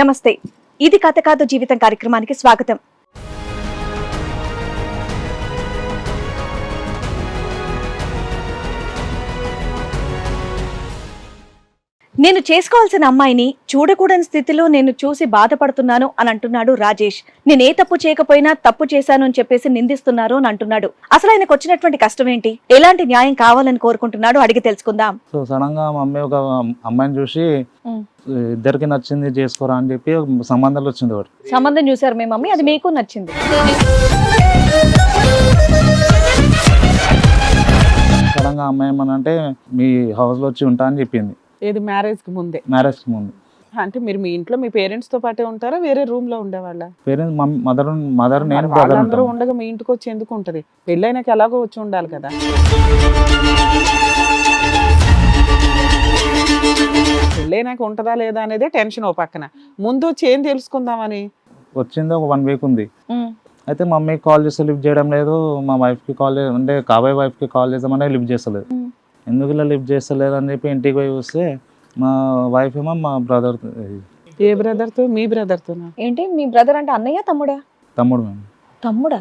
నమస్తే. ఇది కథ కాదు జీవితం కార్యక్రమానికి స్వాగతం. నేను చేసుకోవాల్సిన అమ్మాయిని చూడకూడని స్థితిలో నేను చూసి బాధపడుతున్నాను అని అంటున్నాడు రాజేష్. నేను ఏ తప్పు చేయకపోయినా తప్పు చేశాను అని చెప్పేసి నిందిస్తున్నారు అని అంటున్నాడు. అసలు ఆయనకు వచ్చినటువంటి కష్టం ఏంటి? ఎలాంటి న్యాయం కావాలని కోరుకుంటున్నాడు అడిగి తెలుసుకుందాం. సో సడన్గా మమ్మీ ఒక అమ్మాయిని చూసి. ఇద్దరికి నచ్చింది చేసుకోరా అని చెప్పి సంబంధాలు వచ్చింది ఒకటి సంబంధం చూసారు మీ మమ్మీ అది మీకు నచ్చింది. సడన్గా అమ్మాయి ఏమనంటే మీ హౌస్లో వచ్చి ఉంటా అని చెప్పింది. ఏది మ్యారేజ్కి ముందే? మ్యారేజ్కి ముందు. అంటే మీరు మీ ఇంట్లో మీ పేరెంట్స్తో పాటే ఉంటారా? వేరే రూమ్లో ఉండేవాళ్ళ? పేరెంట్స్ మదర్ మదర్ నేను బ్రదర్ ఉంటాం. ఉండగా మీ ఇంటికి వచ్చి ఎందుకు ఉంటది? పెళ్ళైనాక ఎలాగో వచ్చి ఉండాలి కదా. పెళ్ళైనాక ఉంటదా లేదా అనేదే టెన్షన్ ఓ పక్కన. ముందు వచ్చి ఏం తెలుసుకుందామని? వచ్చింది ఒక వన్ వీక్ ఉంది. అయితే మమ్మీకి కాల్ చేస్తే లిఫ్ట్ చేయడం లేదు మా వైఫ్కి కాల్ అంటే కాబోయే వైఫ్కి కాల్ చేద్దామని లిఫ్ట్ చేస్తలేదు. ఎందుకు ఇలా లిఫ్ట్ చేస్తలేదు అని చెప్పి ఇంటికి పోయి చూస్తే మా వైఫ్ ఏమో మా బ్రదర్ ఏ బ్రదర్తో? మీ బ్రదర్ తోనా? ఏంటి? మీ బ్రదర్ అంటే అన్నయ్య తమ్ముడా? తమ్ముడు మేము తమ్ముడా?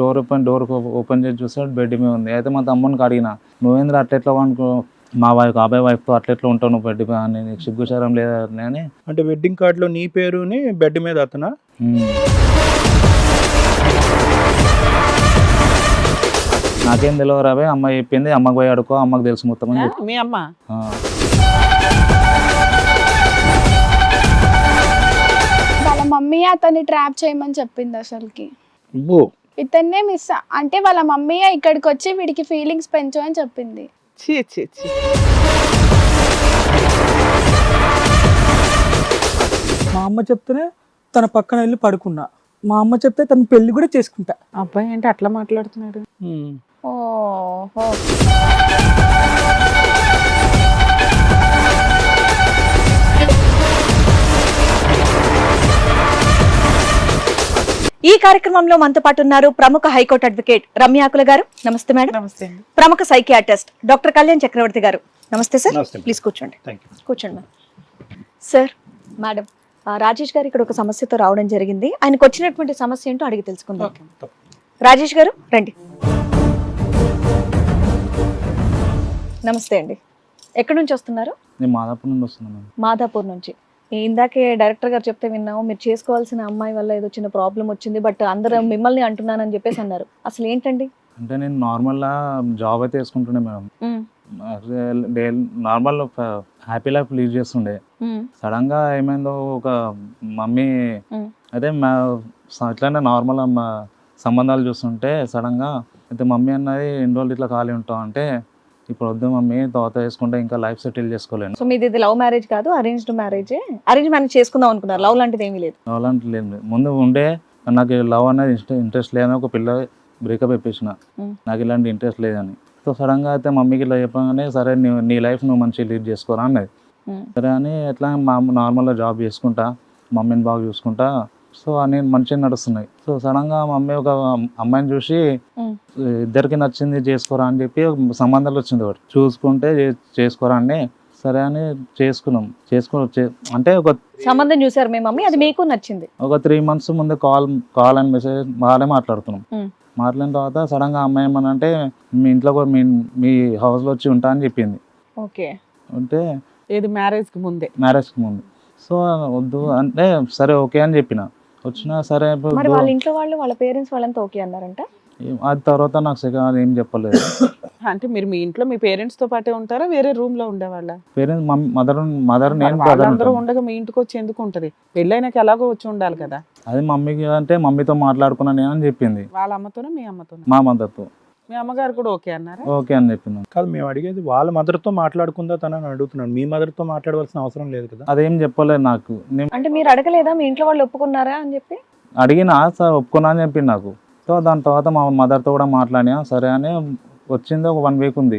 డోర్ ఓపెన్ డోర్ ఓపెన్ చేసి చూస్తే బెడ్ మీద ఉంది. అయితే మా తమ్మునికి అడిగిన నువ్వేంద్ర అట్లెట్లా అనుకో మా వైఫ్ అబ్బాయి వైఫ్తో అట్లెట్లా ఉంటావు నువ్వు బెడ్ మీద? అని నీకు సిగ్గుచారం లేదా? అని. అంటే వెడ్డింగ్ కార్డులో నీ పేరుని బెడ్ మీద అతనా? నాకేం తెలియదు రాబే అమ్మ చెప్పింది అమ్మకి పోయి అడుకో అమ్మకి తెలుసు మొత్తం అని చెప్పి. మీ అమ్మ? ఆ. వాళ్ళ మమ్మీ అతన్ని ట్రాప్ చేయమని చెప్పింది అసలుకి. అబ్బో ఇతన్నే మిస్ అంటే వాళ్ళ మమ్మీ ఇక్కడికి వచ్చి వీడికి ఫీలింగ్స్ పెంచు అని చెప్పింది. చీ చీ చీ మా అమ్మ చెప్తేనే తన పక్కన వెళ్ళి పడుకున్నా. మా అమ్మ చెప్తే తన పెళ్ళి కూడా చేసుకుంటా. అబ్బాయి ఏంటి అట్లా మాట్లాడుతున్నాడు. ఓహో. ఈ కార్యక్రమంలో మనతో పాటు ఉన్నారు ప్రముఖ హైకోర్టు అడ్వకేట్ రమ్యాకుల గారు. నమస్తే మేడం. నమస్తే ప్రముఖ సైకియాట్రిస్ట్ డాక్టర్ కళ్యాణ్ చక్రవర్తి గారు. నమస్తే సార్. ప్లీజ్ కూర్చోండి. కూర్చోండి మేడం. సార్ మేడం రాజేష్ గారు ఇక్కడ ఒక సమస్యతో రావడం జరిగింది. ఆయనకు వచ్చినటువంటి సమస్య ఏంటో అడిగి తెలుసుకుందాం. రాజేష్ గారు రండి. నమస్తే అండి. ఎక్కడి నుంచి వస్తున్నారు? నేను మాదాపూర్ నుండి వస్తున్నాను మాదాపూర్ నుంచి. ఇందాకే డైరెక్టర్ గారు చెప్తే విన్నాము మీరు చేసుకోవాల్సిన అమ్మాయి వల్ల ఏదో చిన్న ప్రాబ్లం వచ్చింది బట్ అందరూ మిమ్మల్ని అంటున్నానని చెప్పేసి అన్నారు. అసలు ఏంటండి? అంటే నేను నార్మల్గా జాబ్ అయితే వేసుకుంటుండే madam. Normal happy life lead చేస్తుండే. సడన్గా ఏమైందో ఒక మమ్మీ మ్మ్. అయితే మా నార్మల్ సంబంధాలు చూస్తుంటే సడన్గా అయితే మమ్మీ అన్నది ఎన్ని రోజులు ఇట్లా ఖాళీ ఉంటాం అంటే ఇప్పుడు వద్దు మమ్మీ తర్వాత వేసుకుంటే ఇంకా లైఫ్ సెటిల్ చేసుకోలేను. సో మీది ఇది లవ్ మ్యారేజ్ కాదు అరేంజ్డ్ మ్యారేజ్ అరేంజ్ మ్యారేజ్ చేసుకుందాం అనుకున్నారు లవ్ లాంటిది ఏమీ లేదు. అలాంటి లేదు. ముందు ఉండే నాకు లవ్ అనేది ఇంట్రెస్ట్ లేదని ఒక పిల్ల బ్రేకప్ ఇప్పించిన. నాకు ఇలాంటి ఇంట్రెస్ట్ లేదని. సో సడన్గా అయితే మమ్మీకి ఇలా చెప్పగానే సరే నీ నీ లైఫ్ నువ్వు మంచిగా లీడ్ చేసుకోరా అన్నది. సరే అని ఎట్లా మా నార్మల్గా జాబ్ చేసుకుంటా మమ్మీని బాగా చూసుకుంటా సో అని మంచిగా నడుస్తున్నాయి. సో సడన్గా మమ్మీ ఒక అమ్మాయిని చూసి. ఇద్దరికి నచ్చింది చేసుకోరా అని చెప్పి ఒక సంబంధాలు వచ్చింది ఒకటి. చూసుకుంటే చేసుకోరా అని సరే అని చేసుకున్నాం. చేసుకుని అంటే ఒక సంబంధం చూసారు మీ మమ్మీ? అది మీకు నచ్చింది? ఒక త్రీ మంత్స్ ముందు కాల్ కాల్ అండ్ మెసేజ్ వాళ్ళే మాట్లాడుతున్నాం. మాట్లాడిన తర్వాత సడన్గా అమ్మాయి ఏమనంటే మీ ఇంట్లో కూడా మీ మీ హౌస్లో వచ్చి ఉంటా అని చెప్పింది. ఓకే. అంటే ఏది మ్యారేజ్కి ముందే? మ్యారేజ్కి ముందు. సో వద్దు అంటే సరే ఓకే అని చెప్పిన. వచ్చినా సరే మరి వాళ్ళ ఇంట్లో వాళ్ళు వాళ్ళ పేరెంట్స్ వాళ్ళంతా ఓకే అన్నారంట? అది తర్వాత నాకు సెకండ్ ఏం చెప్పలేదు. అంటే మీరు మీ ఇంట్లో మీ పేరెంట్స్తో పాటే ఉంటారా? వేరే రూమ్లో ఉండేవాళ్ళ? పేరెంట్స్ మదర్ మదర్ నేను వాళ్ళందరూ ఉంటాం. ఉండగా మీ ఇంటికి వచ్చి ఎందుకు ఉంటది? పెళ్ళైనాక ఎలాగో వచ్చి ఉండాలి కదా. అది మమ్మీకి అంటే మమ్మీతో మాట్లాడుకున్నాను నేను అని చెప్పింది. వాళ్ళ అమ్మతోనే మీ అమ్మతోనే? మా మదర్తో మీ అమ్మగారు కూడా ఓకే అన్నారా? ఓకే అని చెప్పింది కాదు మేము అడిగేది వాళ్ళ మదర్తో మాట్లాడుకుందా తనని అడుగుతున్నాను. మీ మదర్తో మాట్లాడవలసిన అవసరం లేదు కదా? అదేం చెప్పలేదు నాకు. నేను అంటే మీరు అడగలేదా? మీ ఇంట్లో వాళ్ళు ఒప్పుకున్నారా అని చెప్పి? అడిగిన సార్ ఒప్పుకున్నా అని చెప్పింది నాకు. సో దాని తర్వాత మా మదర్తో కూడా మాట్లాడినా సరే అని వచ్చింది ఒక వన్ వీక్ ఉంది.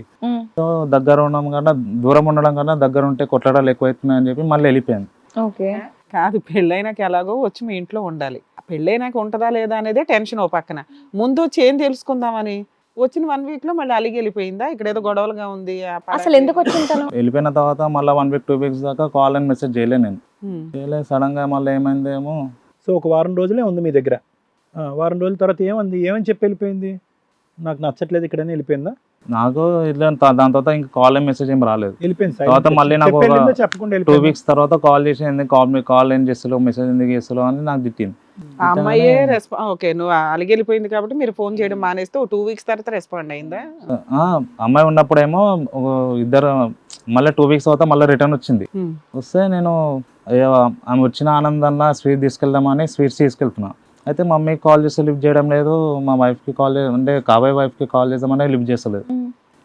సో దగ్గర ఉండడం కన్నా దూరం ఉండడం కన్నా దగ్గర ఉంటే కొట్టడాలు ఎక్కువైతున్నాయి అని చెప్పి మళ్ళీ వెళ్ళిపోయాను ఓకే. కాదు పెళ్ళైనాక ఎలాగో వచ్చి మీ ఇంట్లో ఉండాలి. పెళ్ళైనాక ఉంటదా లేదా అనేదే టెన్షన్ ఓ పక్కన. ముందు వచ్చి ఏం తెలుసుకుందామని. వచ్చిన వన్ వీక్లో మళ్ళీ అలిగి వెళ్ళిపోయిందా? ఇక్కడ ఏదో గొడవలుగా ఉంది అసలు ఎందుకు వచ్చింది తను? వెళ్ళిపోయిన తర్వాత మళ్ళీ వన్ వీక్ టూ వీక్స్ దాకా కాల్ అండ్ మెసేజ్ చేయలే నేను. చేయలే సడన్గా మళ్ళీ ఏమైందేమో. సో ఒక వారం రోజులే ఉంది మీ దగ్గర. ఆ, వారం రోజుల తర్వాత ఏమంది? ఏమని చెప్పి వెళ్ళిపోయింది? నాకు నచ్చట్లేదు ఇక్కడనే వెళ్ళిపోయిందా? నాకు ఇట్లా దాని తర్వాత ఇంకా కాల్ అండ్ మెసేజ్ ఏం రాలేదు. వెళ్ళిపోయింది తర్వాత. మళ్ళీ నాకు టూ? వీక్స్ తర్వాత కాల్ చేసి ఎందుకు కాల్ కాల్ ఏం చేస్తలేవు మెసేజ్ ఎందుకు చేస్తలేవు అని నాకు తిట్టింది. ఆ అమ్మాయే రెస్పా ఓకే నువ్వు అలిగి వెళ్ళిపోయింది కాబట్టి మీరు ఫోన్ చేయడం మానేస్తే టూ వీక్స్ తర్వాత రెస్పాండ్ అయిందా? ఆ, అమ్మాయి ఉన్నప్పుడేమో ఇద్దరు మళ్ళీ టూ వీక్స్ తర్వాత మళ్ళీ రిటర్న్ వచ్చింది. వస్తే నేను అయ్యో, ఆమె వచ్చిన ఆనందంలో స్వీట్ తీసుకెళ్దామని స్వీట్స్ తీసుకెళ్తున్నా. అయితే మమ్మీకి కాల్ చేస్తే లిఫ్ట్ చేయడం లేదు మా వైఫ్కి కాల్ అంటే కాబోయే వైఫ్కి కాల్ చేద్దామని లిఫ్ట్ చేస్తలేదు.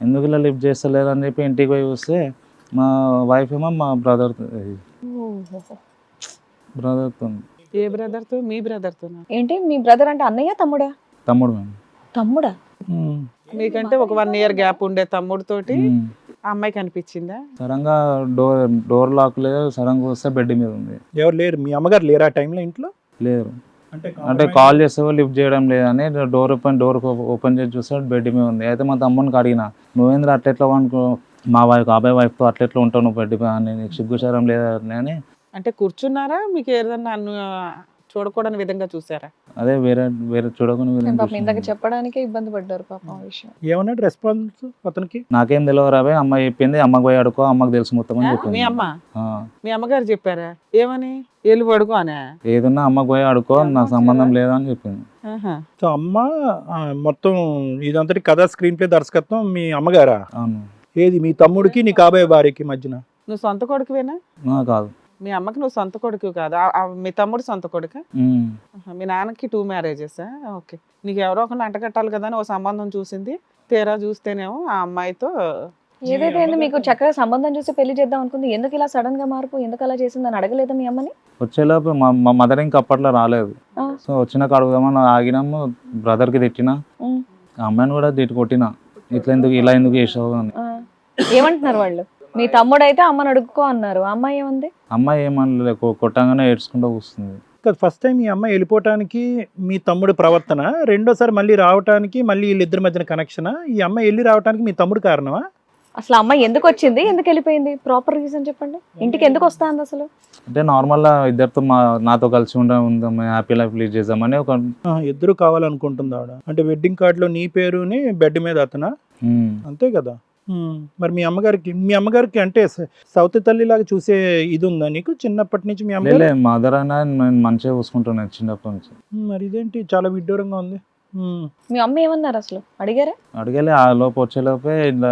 ఎందుకు ఇలా లిఫ్ట్ చేస్తలేదు అని చెప్పి ఇంటికి పోయి చూస్తే మా వైఫ్ ఏమో మా బ్రదర్ బ్రదర్తో ఏ బ్రదర్తో మీ బ్రదర్తో ఏంటి? మీ బ్రదర్ అంటే అన్నయ్య తమ్ముడా? తమ్ముడు మేము తమ్ముడా. మీకంటే ఒక వన్ ఇయర్ గ్యాప్ ఉండే తమ్ముడు తోటి అమ్మాయి కనిపించిందా? సడన్గా డోర్ డోర్ లాక్ లేదు సడన్గా వస్తే బెడ్ మీద ఉంది. ఎవరు లేరు? మీ అమ్మగారు లేరు ఆ టైంలో ఇంట్లో? లేరు. అంటే అంటే కాల్ చేస్తే లిఫ్ట్ చేయడం లేదని డోర్ ఓపెన్ డోర్ ఓపెన్ చేసి చూస్తే బెడ్ మీద ఉంది. అయితే మా తమ్మునికి అడిగిన నువ్వేంద్ర అట్లెట్లా అనుకో మా వైఫ్ అబ్బాయి వైఫ్తో అట్లెట్లా ఉంటావు నువ్వు బెడ్ మీద? అని నీకు సిగ్గుచారం లేదా? అని అంటే కూర్చున్నారా? మీకు ఏదన్నా అన్ను చూడకూడని విధంగా చూసారా? అదే వేరే వేరే చూడకుండా వేరే నేను పాపం ఇందాక. చెప్పడానికే ఇబ్బంది పడ్డారు పాపం ఆ విషయం. ఏమన్నాడు రెస్పాన్స్ అతనికి? నాకేం తెలియదు రాబే అమ్మ చెప్పింది అమ్మకి పోయి అడుకో అమ్మకి తెలుసు మొత్తం అని? చెప్పింది. మీ అమ్మ? ఆ, మీ అమ్మగారు చెప్పారా? ఏమని? ఎల్లు పడుకో అనే? ఏదున్నా అమ్మకి పోయి అడుకో నాకు సంబంధం లేదు అని చెప్పింది. ఆహా. సో అమ్మ ఆ, మొత్తం ఇదంతటి కథ స్క్రీన్ ప్లే దర్శకత్వం మీ అమ్మగారా? అవును. ఏది మీ తమ్ముడికి నీ కాబోయే భార్యకి మధ్యన? నువ్వు సొంత కొడుకువేనా? నా కాదు. మీ అమ్మకి నువ్వు సొంత కొడుకు కాదు. ఆ- ఆ మీ తమ్ముడు సొంత కొడుక? ఉమ్. మీ నాన్నకి టూ మ్యారేజెస్ ఓకే. నీకు ఎవరో ఒకరిని అంటగట్టాలి కదా అని ఓ సంబంధం చూసింది. తీరా చూస్తేనేమో ఆ అమ్మాయితో ఏదైతే ఏంది మీకు చక్కగా సంబంధం చూసి పెళ్ళి చేద్దాం అనుకుంది ఎందుకు ఇలా సడన్గా మార్పు ఎందుకు అలా చేసిందని అడగలేదా మీ అమ్మని? వచ్చేలోపు మా మా మదర్ ఇంకా అప్పట్లో రాలేదు. ఆ. సో వచ్చినాక అడుగుదామని ఆగినాము బ్రదర్కి తిట్టిన. ఉమ్. ఆ అమ్మాయిని కూడా తిట్టి కొట్టిన. ఇట్లా ఎందుకు ఇలా ఎందుకు చేసావు అని. ఆ. ఏమంటున్నారు వాళ్ళు? మీ తమ్ముడు అయితే అమ్మని అడుక్కో అన్నారు. ఆ అమ్మాయి ఏముంది? అమ్మాయి ఏమనలే కొట్టంగానే ఏడ్చుకుంటూ వస్తుంది ఫస్ట్ టైం మీ అమ్మ వెళ్ళిపోవటానికి మీ తమ్ముడు ప్రవర్తన రెండోసారి మళ్ళీ రావటానికి మళ్ళీ వీళ్ళిద్దరి మధ్యన కనెక్షన్ ఈ అమ్మ వెళ్ళి రావటానికి మీ తమ్ముడు కారణమా? అసలు ఆ అమ్మాయి ఎందుకు వచ్చింది? ఎందుకు వెళ్ళిపోయింది? ప్రాపర్ రీజన్ చెప్పండి. ఇంటికి ఎందుకు వస్తాంది అసలు? అంటే నార్మల్గా ఇద్దరితో మా నాతో కలిసి ఉండ ఉందాం హ్యాపీ లైఫ్ లీడ్ చేద్దామని ఒక ఇద్దరు కావాలనుకుంటుంది ఆవిడ. అంటే వెడ్డింగ్ కార్డులో నీ పేరుని బెడ్ మీద అతనా. అంతే కదా? మరి మీ అమ్మగారికి మీ అమ్మగారికి అంటే సౌతి తల్లి లాగా చూసే ఇది ఉందా నీకు? చిన్నప్పటి నుంచి మీ అమ్మగారు మదర్ అయినా నేను మంచిగా చూసుకుంటున్నాను చిన్నప్పటి నుంచి. మరి ఇదేంటి? చాలా విడ్డూరంగా ఉంది. మీ అమ్మ ఏమన్నారు అసలు? అడిగారా? అడిగలే ఆ లోపు వచ్చేలోపే ఇట్లా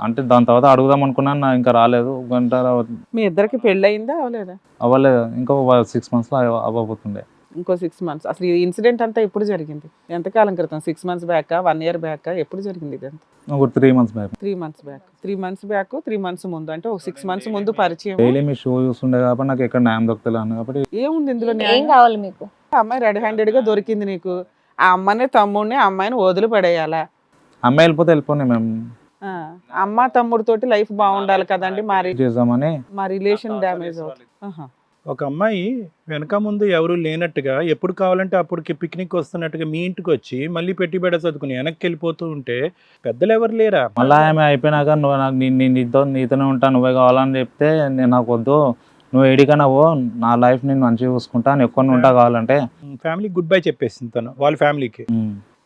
అంటే దాని తర్వాత అడుగుదాం అనుకున్నాను నా ఇంకా రాలేదు. గంట మీ ఇద్దరికి పెళ్ళయిందా అవలేదా? అవ్వలేదు ఇంకో సిక్స్ మంత్స్లో అవ్వబోతుండే. ఇంకో సిక్స్ మంత్స్ అసలు ఈ ఇన్సిడెంట్ అంతా ఎప్పుడు జరిగింది? ఎంతకాలం క్రితం? Six months back one year back ఎప్పుడు జరిగింది ఇదంతా? ఒక three months back three months back three months back three months ముందు. అంటే ఒక సిక్స్ మంత్స్ ముందు పరిచయం డైలీ మీ షో చూస్తుండే కాబట్టి నాకు ఎక్కడ న్యాయం దొరుకుతలేదు కాబట్టి ఏముంది ఇందులో ఏం న్యాయం? కావాలి మీకు? ఆ అమ్మాయి రెడ్ హ్యాండెడ్గా దొరికింది నీకు. ఆ అమ్మని తమ్ముడిని ఆ అమ్మాయిని వదిలి పడేయాలా? అమ్మాయి వెళ్ళిపోతే వెళ్ళిపోయి మేము ఆ, అమ్మ తమ్ముడు తోటి లైఫ్ బాగుండాలి కదండి మా రి- చేద్దామని. మా రిలేషన్ డ్యామేజ్ అవుతుంది. ఆహా. ఒక అమ్మాయి వెనక ముందు ఎవరు లేనట్టుగా ఎప్పుడు కావాలంటే అప్పటికి పిక్నిక్ వస్తున్నట్టుగా మీ ఇంటికి వచ్చి మళ్ళీ పెట్టుబడి చదువుకుని వెనక్కి వెళ్ళిపోతూ ఉంటే పెద్దలు ఎవరు లేరా? మళ్ళీ ఆమె అయిపోయినాక నువ్వు నాకు నీ- నీ- నీతో నీతోనే ఉంటా నువ్వే కావాలని చెప్తే నేను నాకు వద్దు. నువ్వు ఎడికన్నా పో నా లైఫ్ నేను మంచిగా చూసుకుంటా నేను ఎక్కువ ఉంటా కావాలంటే. ఫ్యామిలీ గుడ్ బై చెప్పేసింది తను వాళ్ళ ఫ్యామిలీకి.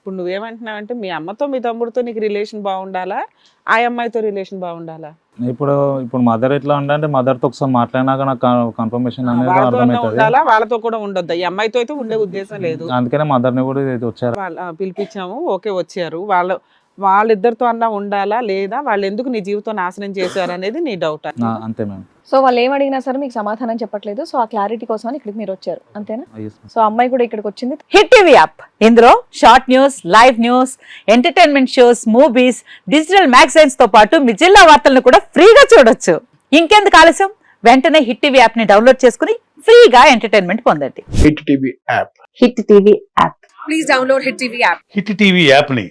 ఇప్పుడు నువ్వేమంటున్నావు అంటే మీ అమ్మతో మీ తమ్ముడితో నీకు రిలేషన్ బాగుండాలా? ఆ అమ్మాయితో రిలేషన్ బాగుండాలా? ఇప్పుడు ఇప్పుడు మదర్ ఎట్లా ఉంటే మదర్తో ఒకసారి మాట్లాడినాక నాకు కన్ఫర్మేషన్ అనేది వాళ్ళతో అర్థమవుతుంది. వాళ్ళతో కూడా ఉండొద్దా? ఈ అమ్మాయితో అయితే ఉండే ఉద్దేశం లేదు. అందుకనే మదర్ని కూడా ఇది వచ్చారు. పిలిపించాము. ఓకే వచ్చారు. వాళ్ళ వాళ్ళిద్దరితో అన్నా ఉండాలా లేదా వాళ్ళు ఎందుకు నీ జీవితం నాశనం చేశారు అనేది నీ డౌట్ నా- అంతే మ్యామ్ సో వాళ్ళు ఏం అడిగినా సరే మీకు సమాధానం చెప్పట్లేదు. సో ఆ క్లారిటీ కోసం అని ఇక్కడికి మీరు వచ్చారు. అంతేనా? Ma'am. సో అమ్మాయి కూడా ఇక్కడికి వచ్చింది. హిట్ టీవీ యాప్ ఇందులో short news live news entertainment shows movies digital మ్యాగజైన్స్తో పాటు మీ జిల్లా వార్తలను కూడా ఫ్రీగా చూడొచ్చు. ఇంకెందుకు ఆలస్యం? వెంటనే హిట్ టీవీ యాప్ని డౌన్లోడ్ చేసుకుని ఫ్రీగా ఎంటర్టైన్మెంట్ పొందండి. Hit TV app hit TV app hit TV యాప్ని